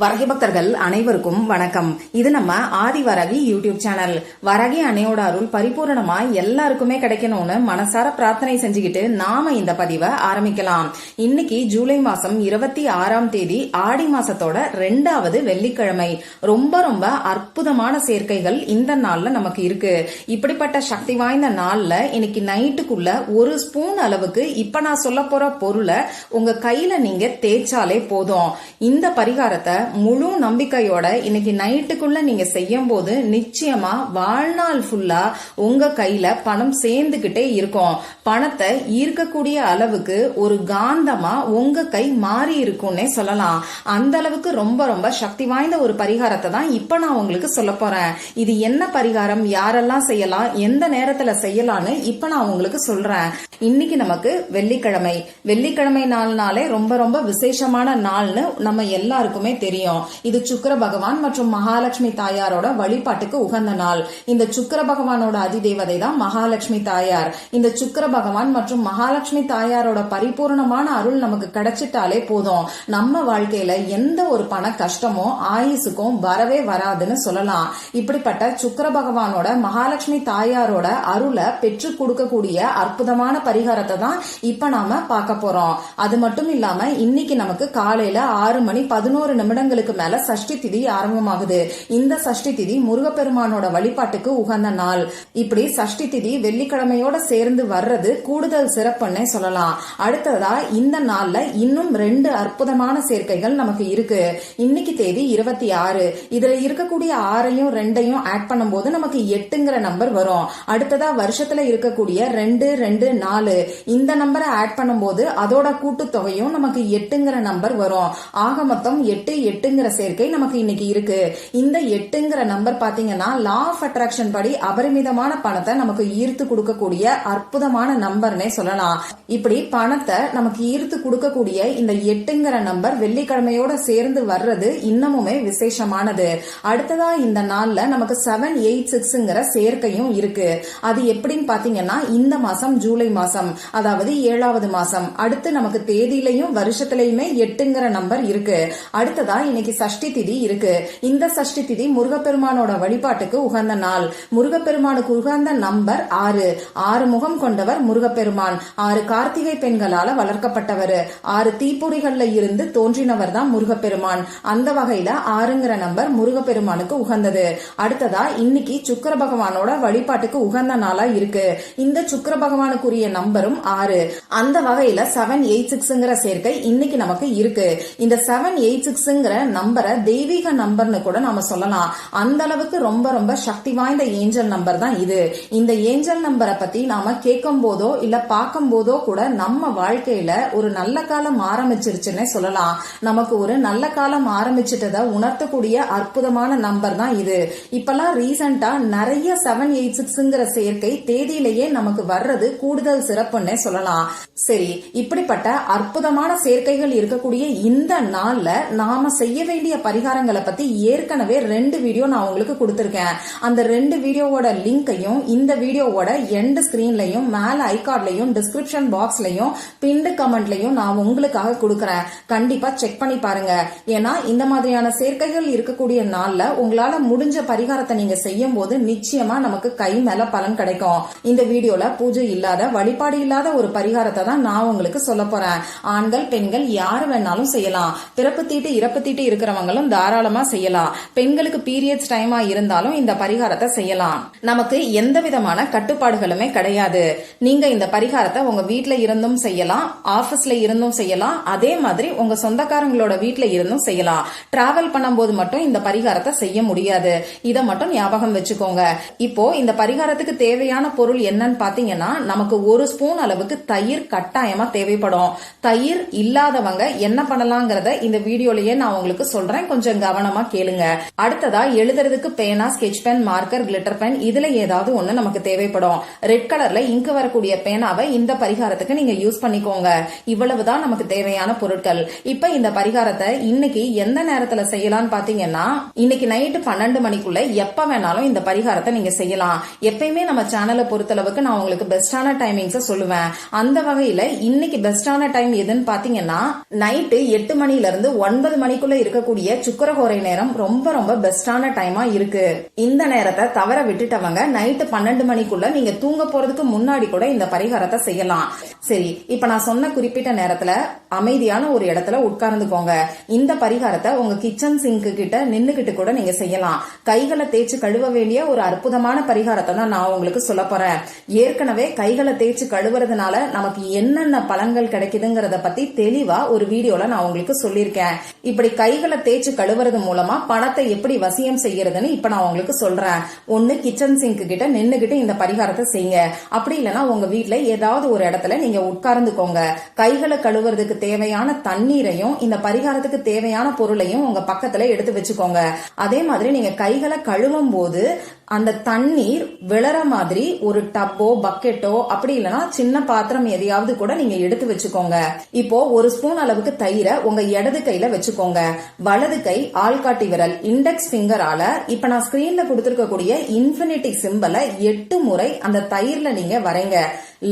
வரகி பக்தர்கள் அனைவருக்கும் வணக்கம். இது நம்ம ஆதி வரகி யூடியூப் சேனல். வரகி அணையோட அருள் பரிபூரணமா எல்லாருக்குமே கிடைக்கணும்னு மனசார பிரார்த்தனை செஞ்சுக்கிட்டு நாம இந்த பதிவை ஆரம்பிக்கலாம். இன்னைக்கு ஜூலை மாசம் இருபத்தி ஆறாம் தேதி ஆடி மாசத்தோட ரெண்டாவது வெள்ளிக்கிழமை. ரொம்ப ரொம்ப அற்புதமான சேர்க்கைகள் இந்த நாள்ல நமக்கு இருக்கு. இப்படிப்பட்ட சக்தி வாய்ந்த நாள்ல இன்னைக்கு நைட்டுக்குள்ள ஒரு ஸ்பூன் அளவுக்கு இப்ப நான் சொல்ல போற பொருளை உங்க கையில நீங்க தேய்ச்சாலே போதும். இந்த பரிகாரத்தை முழு நம்பிக்கையோட இன்னைக்கு நைட்டுக்குள்ள நீங்க செய்யும் போது நிச்சயமா வாழ்நாள் ஃபுல்லா உங்க கையில பணம் சேர்ந்துகிட்டே இருக்கும். பணத்தை ஈர்க்கக்கூடிய அளவுக்கு ஒரு காந்தமா உங்க கை மாறி இருக்கும்னே சொல்லலாம். அந்த அளவுக்கு ரொம்ப ரொம்ப சக்தி வாய்ந்த ஒரு பரிகாரத்தை தான் இப்ப நான் உங்களுக்கு சொல்ல போறேன். இது என்ன பரிகாரம்? யாரெல்லாம் செய்யலாம்? எந்த நேரத்துல செய்யலாம்னு இப்ப நான் உங்களுக்கு சொல்றேன். இன்னைக்கு நமக்கு வெள்ளிக்கிழமை. வெள்ளிக்கிழமை நாள்னாலே ரொம்ப ரொம்ப விசேஷமான நாள்னு நம்ம எல்லாருக்குமே தெரியும். இது சுக்கர பகவான் மற்றும் மகாலட்சுமி தாயாரோட வழிபாட்டுக்கு உகந்த நாள். இந்த சுக்கர பகவானோட அதிதேவதை தான் மகாலட்சுமி தாயார். இந்த சுக்கர பகவான் மற்றும் மகாலட்சுமி தாயாரோட பரிபூர்ணமான அருள் நமக்கு கிடைச்சிட்டாலே போதும். நம்ம வாழ்க்கையில எந்த ஒரு பண கஷ்டமோ ஆயுசுக்கும் வரவே வராதுன்னு சொல்லலாம். இப்படிப்பட்ட சுக்கர பகவானோட மகாலட்சுமி தாயாரோட அருளை பெற்று கொடுக்கக்கூடிய அற்புதமான பரிகாரத்தை தான் இப்ப நாம பார்க்க போறோம். அது மட்டும் இல்லாம இன்னைக்கு நமக்கு காலையில ஆறு மணி பதினோரு நிமிடம் வருடங்களுக்கு மேல சஷ்டி திதி ஆரம்பமாகுது. இந்த சஷ்டி திதி முருகப்பெருமானோட வழிபாட்டுக்கு உகந்த நாள். இப்படி சஷ்டி திதி வெள்ளிக்கிழமையோட சேர்ந்து வர்றது கூடுதல் சிறப்புன்னே சொல்லலாம். அடுத்ததா இந்த நாள்ல இன்னும் ரெண்டு அற்புதமான சேர்க்கைகள் நமக்கு இருக்கு. இன்னைக்கு தேதி இருபத்தி ஆறு. இதுல இருக்கக்கூடிய ஆறையும் ரெண்டையும் ஆட் பண்ணும்போது நமக்கு எட்டுங்கிற நம்பர் வரும். அடுத்ததா வருஷத்துல இருக்கக்கூடிய ரெண்டு ரெண்டு நாலு. இந்த நம்பரை ஆட் பண்ணும்போது அதோட கூட்டுத்தொகையும் நமக்கு எட்டுங்கிற நம்பர் வரும். ஆக மொத்தம் எட்டு எட்டுங்கிற சேர்க்கை நமக்கு இன்னைக்கு இருக்கு. இந்த எட்டுங்கிற நம்பர் பாத்தீங்கன்னா லா ஆஃப் அட்ராக்ஷன் படி அபரிமிதமான பணத்தை நமக்கு ஈர்த்து கொடுக்கக்கூடிய அற்புதமான நம்பர்னே சொல்லலாம். இப்படி பணத்தை நமக்கு ஈர்த்து கொடுக்கக்கூடிய இந்த எட்டுங்கிற நம்பர் வெள்ளிக்கிழமையோட சேர்ந்து வர்றது இன்னமுமே விசேஷமானது. அடுத்ததா இந்த நாள்ல நமக்கு செவன் எயிட் சிக்ஸ்ங்கிற சேர்க்கையும் இருக்கு. அது எப்படின்னு பாத்தீங்கன்னா இந்த மாசம் ஜூலை மாசம் அதாவது ஏழாவது மாசம். அடுத்து நமக்கு தேதியிலையும் வருஷத்திலையுமே எட்டுங்கிற நம்பர் இருக்கு. அடுத்ததா இன்னைக்கு சஷ்டி திதி இருக்கு. இந்த சஷ்டி திதி முருகப்பெருமானோட வழிபாட்டுக்கு உகந்த நாள். முருகப்பெருமானுக்கு உகந்த நம்பர் ஆறு. ஆறு முகம் கொண்டவர் முருகப்பெருமான். ஆறு கார்த்திகை பெண்களால வளர்க்கப்பட்டவர். ஆறு தீப்பொறிகள்ல இருந்து தோன்றினவர் தான் முருகப்பெருமான். அந்த வகையில ஆறுங்கிற நம்பர் முருகப்பெருமானுக்கு உகந்தது. அடுத்ததா இன்னைக்கு சுக்கர பகவானோட வழிபாட்டுக்கு உகந்த நாளா இருக்கு. இந்த சுக்கர பகவானுக்குரிய நம்பரும் ஆறு. அந்த வகையில செவன் எயிட் சிக்ஸ்ங்கிற சேர்க்கை இன்னைக்கு நமக்கு இருக்கு. இந்த செவன் எயிட் சிக்ஸ் சிக்ஸ்ங்கிற நம்பரை தெய்வீக நம்பர்னு கூட நாம சொல்லலாம். அந்த அளவுக்கு ரொம்ப ரொம்ப சக்தி வாய்ந்த ஏஞ்சல் நம்பர் தான் இது. இந்த ஏஞ்சல் நம்பரை பத்தி நாம கேட்கும் போதோ இல்ல பார்க்கும் போதோ கூட நம்ம வாழ்க்கையில ஒரு நல்ல காலம் ஆரம்பிச்சிருச்சுன்னே சொல்லலாம். நமக்கு ஒரு நல்ல காலம் ஆரம்பிச்சிட்டதை உணர்த்தக்கூடிய அற்புதமான நம்பர் தான் இது. இப்பெல்லாம் ரீசெண்டா நிறைய செவன் எயிட் சிக்ஸ்ங்கிற சேர்க்கை தேதியிலேயே நமக்கு வர்றது கூடுதல் சிறப்புன்னே சொல்லலாம். சரி இப்படிப்பட்ட அற்புதமான சேர்க்கைகள் இருக்கக்கூடிய இந்த நாள்ல நாம செய்ய வேண்டிய பரிகாரங்களை பத்தி ஏற்கனவே ரெண்டு வீடியோ நான் உங்களுக்கு கொடுத்துருக்கேன். அந்த ரெண்டு வீடியோவோட லிங்கையும் இந்த வீடியோவோட எண்ட் ஸ்கிரீன்லையும் மேல ஐகார்ட்லையும் டிஸ்கிரிப்ஷன் பாக்ஸ்லையும் பிண்டு கமெண்ட்லையும் நான் உங்களுக்காக கொடுக்கறேன். கண்டிப்பா செக் பண்ணி பாருங்க. ஏன்னா இந்த மாதிரியான சேர்க்கைகள் இருக்கக்கூடிய நாள்ல உங்களால முடிஞ்ச பரிகாரத்தை நீங்க செய்யும் போது நிச்சயமா நமக்கு கை மேல பலன் கிடைக்கும். இந்த வீடியோல பூஜை இல்லாத வழிபாடு இல்லாத ஒரு பரிகாரத்தை தான் நான் உங்களுக்கு சொல்ல போறேன். ஆண்கள் பெண்கள் யார் வேணாலும் செய்யலாம். பிறப்பு தீட்டு இறப்பு தீட்டு இருக்கிறவங்களும் தாராளமா செய்யலாம். பெண்களுக்கு பீரியட்ஸ் டைமா இருந்தாலும் இந்த பரிகாரத்தை செய்யலாம். நமக்கு எந்த விதமான கட்டுப்பாடுகளுமே கிடையாது. நீங்க இந்த பரிகாரத்தை உங்க வீட்ல இருந்தும் செய்யலாம் ஆபீஸ்ல இருந்தும் செய்யலாம் அதே மாதிரி உங்க சொந்தக்காரங்களோட வீட்ல இருந்தும் செய்யலாம். டிராவல் பண்ணும்போது மட்டும் இந்த பரிகாரத்தை செய்ய முடியாது. இதை மட்டும் ஞாபகம் வச்சுக்கோங்க. இப்போ இந்த பரிகாரத்துக்கு தேவையான பொருள் என்னன்னு பாத்தீங்கன்னா நமக்கு ஒரு ஸ்பூன் அளவுக்கு தயிர் கட்டாயமா தேவைப்படும். தயிர் இல்லாதவங்க என்ன பண்ணலாங்கிறத இந்த வீடியோலயே நான் உங்களுக்கு சொல்றேன். கொஞ்சம் கவனமா கேளுங்க. அடுத்ததா எழுதுறதுக்கு பேனா sketch pen marker glitter pen இதுல ஏதாவது ஒண்ணு நமக்கு தேவைப்படும். ரெட் கலர்ல இங்கு வரக்கூடிய பேனாவை இந்த பரிகாரத்துக்கு நீங்க யூஸ் பண்ணிக்கோங்க. இவ்வளவுதான் நமக்கு தேவையான பொருட்கள். இப்ப இந்த பரிகாரத்தை இன்னைக்கு எந்த நேரத்துல செய்யலாம்னு பாத்தீங்கன்னா இன்னைக்கு நைட்டு பன்னெண்டு மணிக்குள்ள எப்ப வேணாலும் இந்த பரிகாரத்தை நீங்க செய்யலாம். எப்பயுமே நம்ம சேனலை பொறுத்தளவுக்கு நான் உங்களுக்கு பெஸ்டான டைமிங்ஸ் சொல்லுவேன். அந்த வகையில இன்னைக்கு பெஸ்டான டைம் எதுன்னு பாத்தீங்கன்னா நைட்டு எட்டு மணில இருந்து ஒன்பது மணிக்கு மணிக்குள்ள இருக்கக்கூடிய சுக்கரஹோரை நேரம் ரொம்ப ரொம்ப பெஸ்டான டைமா இருக்கு. இந்த நேரத்தை தவற விட்டுட்டவங்க நைட்டு பன்னெண்டு மணிக்குள்ள நீங்க தூங்க போறதுக்கு முன்னாடி கூட இந்த பரிகாரத்தை செய்யலாம். சரி இப்ப நான் சொன்ன குறிப்பிட்ட நேரத்துல அமைதியான ஒரு இடத்துல உட்கார்ந்துக்கோங்க. இந்த பரிகாரத்தை உங்க கிச்சன் சிங்க் கிட்ட நின்னுகிட்டு கூட நீங்க செய்யலாம். கைகளை தேய்ச்சு கழுவ வேண்டிய ஒரு அற்புதமான பரிகாரத்தை தான் நான் உங்களுக்கு சொல்ல போறேன். ஏற்கனவே கைகளை தேய்ச்சு கழுவுறதுனால நமக்கு என்னென்ன பலன்கள் கிடைக்குதுங்கிறத பத்தி தெளிவா ஒரு வீடியோல நான் உங்களுக்கு சொல்லியிருக்கேன். இப்படி கைகளை தேய்ச்சு கழுவுறது மூலமா பணத்தை எப்படி வசியம் செய்யறதுன்னு இப்ப நான் உங்களுக்கு சொல்றேன். ஒன்னு கிச்சன் சிங்க் கிட்ட நின்னுகிட்டு இந்த பரிகாரத்தை செய்யுங்க. அப்படி இல்லைன்னா உங்க வீட்டுல ஏதாவது ஒரு இடத்துல நீங்க உட்கார்ந்துக்கோங்க. கைகளை கழுவுறதுக்கு தேவையான தண்ணீரையும் இந்த பரிகாரத்துக்கு தேவையான பொருளையும் உங்க பக்கத்துல எடுத்து வச்சுக்கோங்க. அதே மாதிரி நீங்க கைகளை கழுவும் போது அந்த தண்ணீர் விளற மாதிரி ஒரு டப்போ பக்கெட்டோ அப்படி இல்லைன்னா சின்ன பாத்திரம் எதையாவது கூட நீங்க எடுத்து வச்சுக்கோங்க. இப்போ ஒரு ஸ்பூன் அளவுக்கு தயிரை உங்க இடது கையில வச்சுக்கோங்க. வலது கை ஆள்காட்டி விரல் இண்டெக்ஸ் பிங்கரால இப்ப நான் ஸ்கிரீன்ல கொடுத்திருக்கக்கூடிய இன்ஃபினிட்டி சிம்பலை எட்டு முறை அந்த தயிர்ல நீங்க வரைங்க.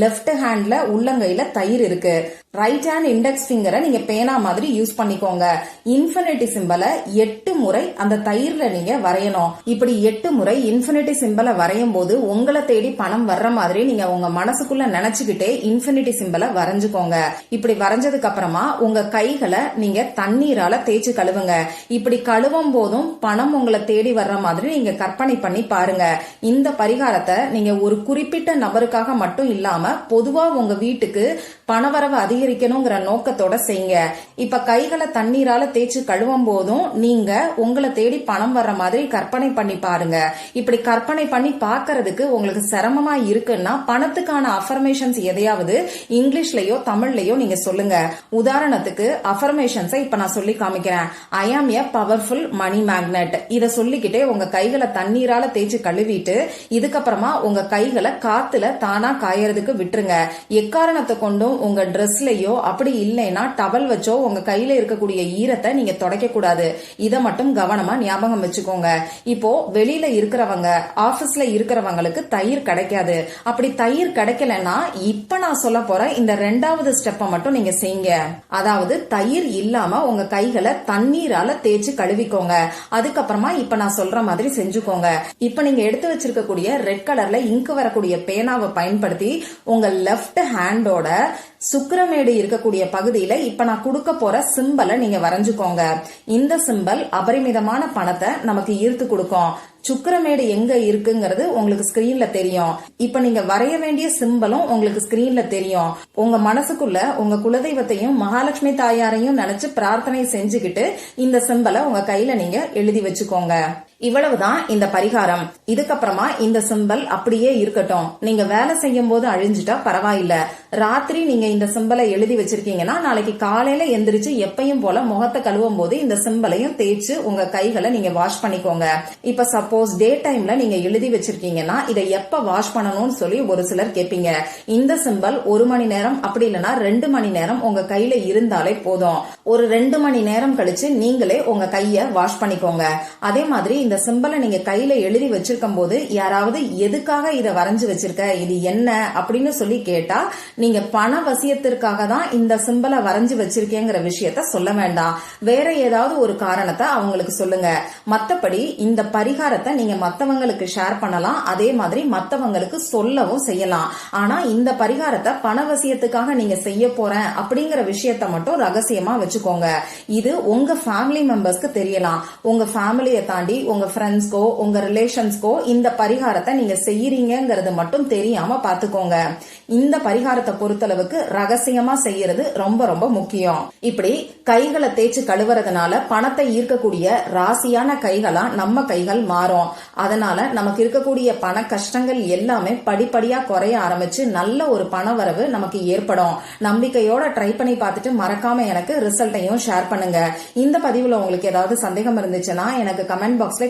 லெஃப்ட் ஹேண்ட்ல உள்ளங்கையில தயிர் இருக்கு. ரைட் ஹேண்ட் இண்டெக்ஸ் ஃபிங்கரை நீங்க பேனா மாதிரி யூஸ் பண்ணிக்கோங்க. இன்ஃபினிட்டி சிம்பலை எட்டு முறை அந்த தயிர்ல நீங்க வரையணும். இப்படி எட்டு முறை இன்ஃபினிட்டி சிம்பலை வரையும் போது உங்களை தேடி பணம் வர்ற மாதிரி நீங்க உங்க மனசுக்குள்ள நினைச்சுக்கிட்டே இன்ஃபினிட்டி சிம்பலை வரைஞ்சுக்கோங்க. இப்படி வரைஞ்சதுக்கு அப்புறமா உங்க கைகளை நீங்க தண்ணீரால தேய்ச்சி கழுவுங்க. இப்படி கழுவும் போதும் பணம் உங்களை தேடி வர்ற மாதிரி நீங்க கற்பனை பண்ணி பாருங்க. இந்த பரிகாரத்தை நீங்க ஒரு குறிப்பிட்ட நபருக்காக மட்டும் இல்லாம பொதுவா உங்க வீட்டுக்கு பணவரவு அதிகரிக்கணுங்கிற நோக்கத்தோட செய்யுங்க. இப்ப கைகளை தண்ணீரால தேய்ச்சு கழுவும் போதும் நீங்க உங்களை தேடி பணம் வர்ற மாதிரி கற்பனை பண்ணி பாருங்க. இப்படி கற்பனை பண்ணி பாக்குறதுக்கு உங்களுக்கு சிரமமா இருக்குன்னா பணத்துக்கான அஃபர்மேஷன்ஸ் எதையாவது இங்கிலீஷ்லயோ தமிழ்லயோ நீங்க சொல்லுங்க. உதாரணத்துக்கு அஃபர்மேஷன்ஸை இப்ப நான் சொல்லி காமிக்கிறேன். ஐ ஆம் எ பவர்ஃபுல் மணி மேக்னெட் இதை சொல்லிக்கிட்டே உங்க கைகளை தண்ணீரால தேய்ச்சு கழுவிட்டு இதுக்கப்புறமா உங்க கைகளை காத்துல தானா காயறதுக்கு விட்டுருங்க. எக்காரணத்தை கொண்டும் உங்க ட்ரெஸ்லயோ அப்படி இல்லைன்னா டவல் வச்சோ உங்க கையில இருக்கக்கூடிய ஈரத்தை நீங்க தொடக்க கூடாது இதை மட்டும் கவனமா ஞாபகம் வச்சுக்கோங்க. இப்போ வெளியில இருக்கிறவங்க ஆபீஸ்ல இருக்கிறவங்களுக்கு தயிர் கிடைக்காது. அப்படி தயிர் கிடைக்கலன்னா இப்ப நான் சொல்ல போற இந்த ரெண்டாவது ஸ்டெப்பை மட்டும் நீங்க செய்யுங்க. அதாவது தயிர் இல்லாம உங்க கைகளை தண்ணீரால தேய்ச்சு கழுவிக்கோங்க. அதுக்கப்புறமா இப்ப நான் சொல்ற மாதிரி செஞ்சுக்கோங்க. இப்ப நீங்க எடுத்து வச்சிருக்கக்கூடிய ரெட் கலர்ல இங்கு வரக்கூடிய பேனாவை பயன்படுத்தி உங்க லெஃப்ட் ஹேண்டோட சுக்கிரமேடு இருக்கக்கூடிய பகுதியில இப்ப நான் கொடுக்க போற சிம்பலை நீங்க வரைஞ்சுக்கோங்க. இந்த சிம்பல் அபரிமிதமான பணத்தை நமக்கு ஈர்த்து கொடுக்கும். சுக்கிரமேடு எங்க இருக்குங்கிறது உங்களுக்கு ஸ்கிரீன்ல தெரியும். இப்ப நீங்க வரைய வேண்டிய சிம்பலும் உங்களுக்கு ஸ்கிரீன்ல தெரியும். உங்க மனசுக்குள்ள உங்க குலதெய்வத்தையும் மகாலட்சுமி தாயாரையும் நினைச்சு பிரார்த்தனை செஞ்சுக்கிட்டு இந்த சிம்பலை உங்க கையில நீங்க எழுதி வச்சுக்கோங்க. இவ்வளவுதான் இந்த பரிகாரம். இதுக்கப்புறமா இந்த சிம்பல் அப்படியே இருக்கட்டும். நீங்க வேலை செய்யும் போது அழிஞ்சிட்டா பரவாயில்ல. ராத்திரி நீங்க இந்த சிம்பலை எழுதி வச்சிருக்கீங்கன்னா நாளைக்கு காலையில எந்திரிச்சு எப்பயும் போல முகத்தை கழுவும் போது இந்த சிம்பலையும் தேய்ச்சு உங்க கைகளை நீங்க வாஷ் பண்ணிக்கோங்க. இப்ப சப்போஸ் டே டைம்ல நீங்க எழுதி வச்சிருக்கீங்கன்னா இதை எப்ப வாஷ் பண்ணணும்னு சொல்லி ஒரு சிலர் கேட்பீங்க. இந்த சிம்பல் ஒரு மணி நேரம் அப்படி இல்லைன்னா ரெண்டு மணி நேரம் உங்க கையில இருந்தாலே போதும். ஒரு ரெண்டு மணி நேரம் கழிச்சு நீங்களே உங்க கைய வாஷ் பண்ணிக்கோங்க. அதே மாதிரி இந்த சிம்பலை நீங்க கையில எழுதி வச்சிருக்கும் போது யாராவது எதுக்காக இதை வரைஞ்சு வச்சிருக்க இது என்ன அப்படின்னு சொல்லி கேட்டா நீங்க பண வசியத்திற்காக தான் இந்த சிம்பலை வரைஞ்சு வச்சிருக்கேங்கிற விஷயத்த சொல்ல வேண்டாம். வேற ஏதாவது ஒரு காரணத்தை அவங்களுக்கு சொல்லுங்க. மத்தபடி இந்த பரிகாரத்தை நீங்க மத்தவங்களுக்கு ஷேர் பண்ணலாம். அதே மாதிரி மத்தவங்களுக்கு சொல்லவும் செய்யலாம். ஆனா இந்த பரிகாரத்தை பண வசியத்துக்காக நீங்க செய்ய போறேன் அப்படிங்கிற விஷயத்த மட்டும் ரகசியமா வச்சுக்கோங்க. இது உங்க ஃபேமிலி மெம்பர்ஸ்க்கு தெரியலாம். உங்க ஃபேமிலியை தாண்டி உங்க ஃப்ரெண்ட்ஸ்க்கோ உங்க ரிலேஷன்ஸ்க்கோ இந்த பரிகாரத்தை நீங்க செய்யறீங்கிறது மட்டும் தெரியாம பாத்துக்கோங்க. இந்த பரிகாரத்தை பொறுத்தளவுக்கு ரகசியமா செய்யறது ரொம்ப ரொம்ப முக்கியம். இப்படி கைகளை தேய்ச்சி கழுவுறதுனால பணத்தை ஈர்க்கக்கூடிய ராசியான கைகளா நம்ம கைகள் மாறும். அதனால நமக்கு இருக்கக்கூடிய பண கஷ்டங்கள் எல்லாமே படிப்படியா குறைய ஆரம்பிச்சு நல்ல ஒரு பண வரவு நமக்கு ஏற்படும். நம்பிக்கையோட ட்ரை பண்ணி பார்த்துட்டு மறக்காம எனக்கு ரிசல்ட்டையும் ஷேர் பண்ணுங்க. இந்த பதிவுல உங்களுக்கு ஏதாவது சந்தேகம் இருந்துச்சுன்னா எனக்கு கமெண்ட் பாக்ஸ்ல